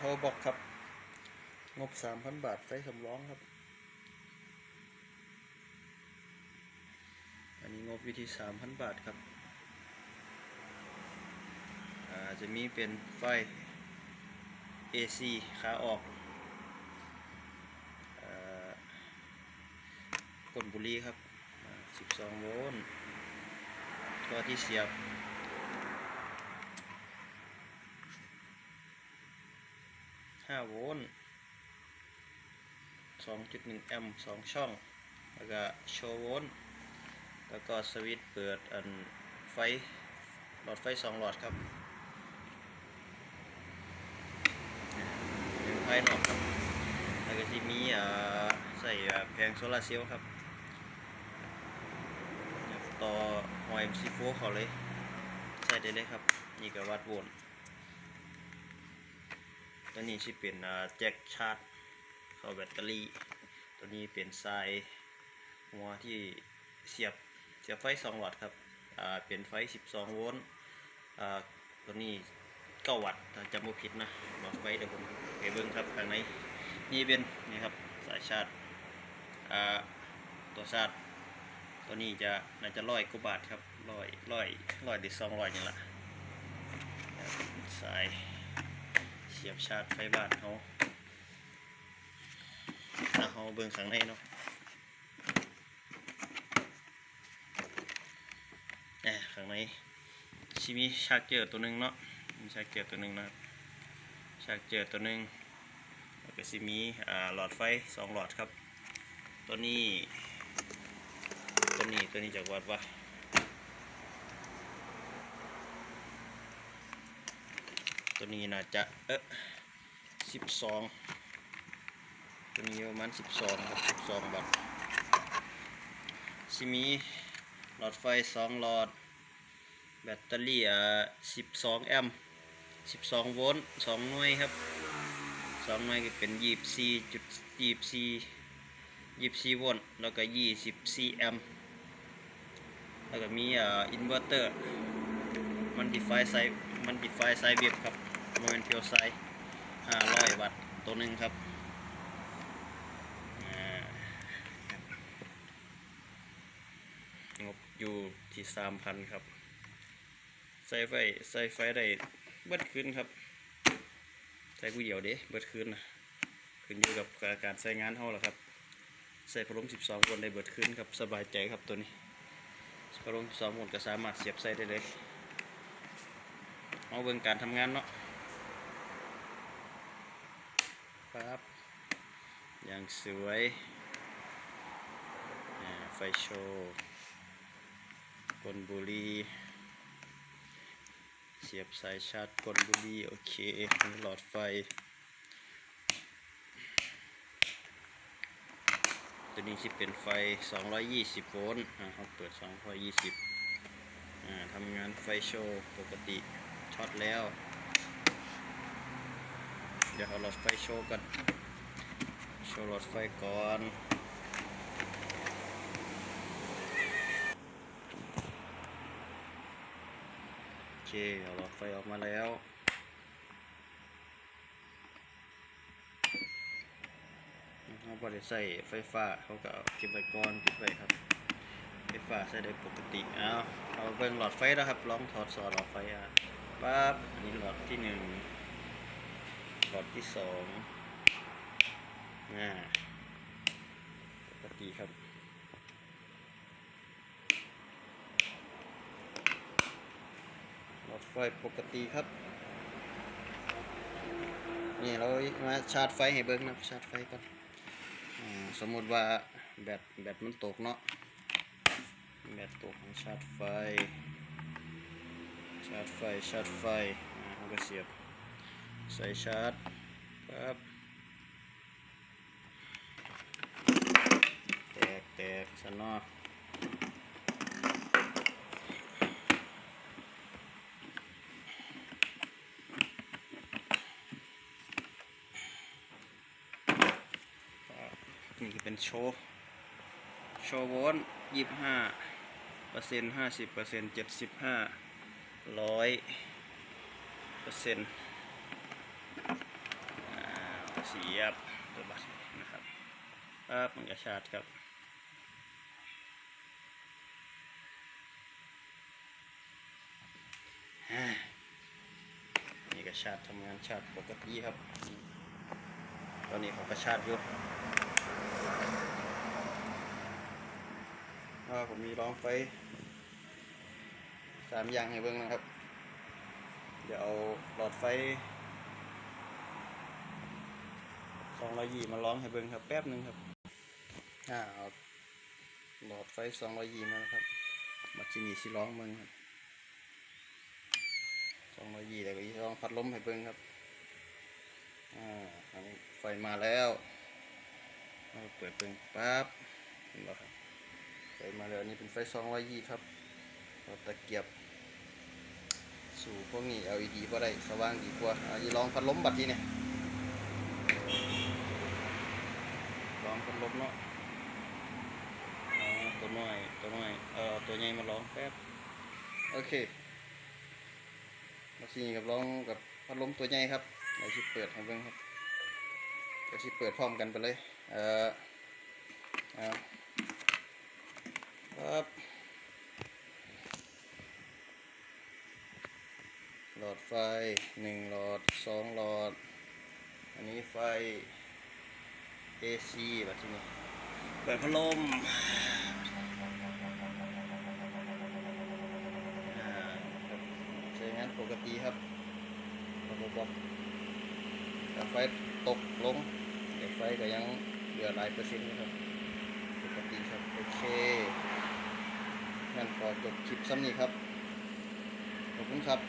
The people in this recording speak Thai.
power box ครับ งบ3,000บาทไฟสำรองครับ อันนี้งบวิธี3,000บาทครับอาจะมีเป็นไฟ AC ขาออกอกดบุรีครับ 12 โวลต์ตัวที่เสียบ 5โวลต์2.1แอมป์2ช่อง แล้วก็โชว์โวลต์แล้วก็สวิตช์เปิดอันไฟหลอดไฟ2หลอดครับเป็นไฟนอกครับ แล้วก็ที่มีอ่าใส่แผงโซลาเซลล์ครับต่อหัว MC4 เขาเลย ใส่ได้เลยครับ นี่ก็วัดโวลต์ ตัวนี้ที่เป็นแจ็คชาร์จเข้าแบตเตอรี่ ตัวนี้เป็นสายหัวที่เสียบเสียบไฟ2หลอดครับอ่าเป็นไฟ 12 โวลต์อ่าตัวนี้9วัตต์ถ้าจำไม่ผิดนะหลอดไฟเดี๋ยวผมไปเบิ่งครับข้างในนี่เป็นนี่ครับสายชาร์จอ่าตัวชาร์จตัวนี้จะน่าจะร้อยกว่าบาทครับร้อยร้อยร้อยหรือสองร้อยนี่แหละสาย สียบชาร์จไฟบ้านเขาถ้าเขาเบิ่งข้างในเนาะแหมข้างในชิมีชาร์จเจอร์ตัวหนึ่งเนาะมีชาร์จเจอร์ตัวหนึ่งนะชาร์จเจอร์ตัวหนึ่งแล้วก็ซิมีอ่าหลอดไฟสองหลอดครับ ตัวนี้ ตัวนี้ตัวนี้จากวัดว่า ตัวนี้น่าจะเอ๊ะสิบสองตัวนี้ประมาณสิบสองครับสิบสองบาทซิมีหลอดไฟสองหลอด แบตเตอรี่อ่าสิบสองแอมป์สิบสองโวลต์สองหน่วยครับสองหน่วยก็เป็นยี่สิบสี่จุดยี่สิบสี่ยี่สิบสี่โวลต์แล้วก็ยี่สิบสี่แอมป์แล้วก็มีอ่าอินเวอร์เตอร์มันดิไฟไซมันดิไฟไซเบียบครับ โมเมนเพียวไซห้าร้อยวัตต์ตัวหนึ่งครับอ่างบอยู่ที่สามพันครับ ใส่ไฟใส่ไฟได้เบิดคืนครับ ใส่ผู้เดียวเด้เบิดคืนนะขึ้นอยู่กับการใช้งานเท่าแหละครับ ใส่พัดลม12คนได้เบิดคืนครับ สบายใจครับตัวนี้พัดลม12คนก็สามารถเสียบใส่ได้เลย เอาเบิ่งการทำงานเนาะ ปั๊บอย่างสวยไฟโชว์กลบุรี เสียบสายชาร์จกลบุรีโอเคมีหลอดไฟ ตัวนี้ที่เป็นไฟ 220 โวลต์อ่าเขาเปิด 220อ่าทำงานไฟโชว์ปกติช็อตแล้ว ดี๋ยวเอาหลอดไฟโชว์กันโชว์หลอดไฟก่อนโอเคเอาหลอดไฟออกมาแล้วเขาบริใส่ไฟฟ้าเขาก็เก็บไว้ก่อนปิดไว้ครับ ไฟฟ้าใช้ได้ปกติเอาเอาเบิ่งหลอดไฟแล้วครับลองถอดสอดหลอดไฟอะปั๊บอันนี้หลอดที่หนึ่ง หลอดที่สองอ่าปกติครับหลอดไฟปกติครับ นี่เรามาชาร์จไฟให้เบิ่งนะชาร์จไฟก่อนอสมมติว่าแบตแบตมันตกเนาะ แบตตกของชาร์จไฟ ชาร์จไฟ ชาร์จไฟอ่าเราก็เสียบ ใส่ชาร์จปั๊บแตกแตกซะเนาะนี่เป็นโชว์ โชว์โวลต์ยี่ห้าเปอร์เซ็นต์ห้าสิบเปอร์เซ็นต์เจ็ดสิบห้าร้อยเปอร์เซ็นต์ เสียบตัวบัตรนะครับปั๊บมันก็ชาร์จครับนี่ก็ชาร์จทำงานชาร์จปกติครับ ตอนนี้เขาก็ชาร์จอยู่อ่าผมมีร้องไฟสามอย่างให้เบิ่งนะครับ เดี๋ยวเอาหลอดไฟ สองร้อยยี่มาร้องให้เบิ่งครับแป๊บหนึ่งครับอ่าหลอดไฟสองร้อยยี่มาแล้วครับมาที่นี่สิร้องเบิ่งครับสองร้อยยี่แล้วก็ยี่ลองพัดลมให้เบิ่งครับอ่าอันนี้ไฟมาแล้วเราเปิดเบิ่งปั๊บเห็นครับไฟมาแล้วอันนี้เป็นไฟสองร้อยยี่ครับเราตะเกียบสู่พวกนี้ LED บ่ได้สว่างดีกว่าอ่ายี่ลองพัดลมบัดทีเนี่ย ลองพัดลมเนาะตัวน้อยตัวน้อยเอ่อตัวใหญ่มาลองแป๊บโอเคมาซีกับร้องกับพัดลมตัวใหญ่ครับเดี๋ยวชิเปิดให้เบิ่งครับเดี๋ยวชิเปิดพร้อมกันไปเลยเอ่อเอาครับหลอดไฟหนึ่งหลอดสองหลอด อันนี้ไฟ AC แบบที่นี่เปิดพัดลมอ่าครับใช้งานปกติครับระบบบอกแต่ไฟตกลงเดี๋ยวไฟก็ยังเหลือหลายเปอร์เซ็นต์นะครับ ปกติครับ โอเคงั้นขอจบคลิปซ้ำนี้ครับ ขอบคุณครับ